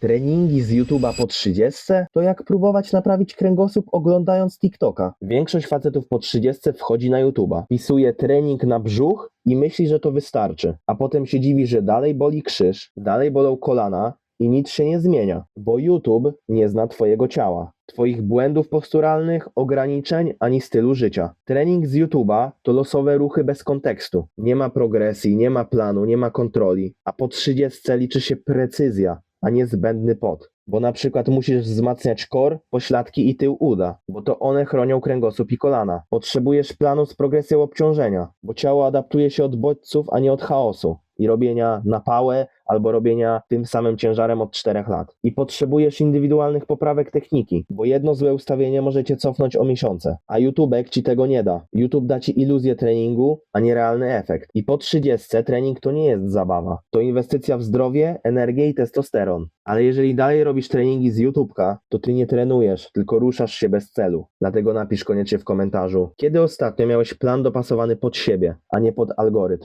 Treningi z YouTube'a po 30 to jak próbować naprawić kręgosłup oglądając TikToka. Większość facetów po 30 wchodzi na YouTube'a, pisuje trening na brzuch i myśli, że to wystarczy. A potem się dziwi, że dalej boli krzyż, dalej bolą kolana i nic się nie zmienia, bo YouTube nie zna Twojego ciała, Twoich błędów posturalnych, ograniczeń ani stylu życia. Trening z YouTube'a to losowe ruchy bez kontekstu. Nie ma progresji, nie ma planu, nie ma kontroli, a po 30 liczy się precyzja, a nie zbędny pot. Bo na przykład musisz wzmacniać kor, pośladki i tył uda, bo to one chronią kręgosłup i kolana. Potrzebujesz planu z progresją obciążenia, bo ciało adaptuje się od bodźców, a nie od chaosu i robienia na pałę albo robienia tym samym ciężarem od 4 lat. I potrzebujesz indywidualnych poprawek techniki, bo jedno złe ustawienie może cię cofnąć o miesiące, a YouTubek ci tego nie da. YouTube da ci iluzję treningu, a nie realny efekt. I po 30 trening to nie jest zabawa. To inwestycja w zdrowie, energię i testosteron. Ale jeżeli dalej robisz treningi z YouTubka, to ty nie trenujesz, tylko ruszasz się bez celu. Dlatego napisz koniecznie w komentarzu, kiedy ostatnio miałeś plan dopasowany pod siebie, a nie pod algorytm.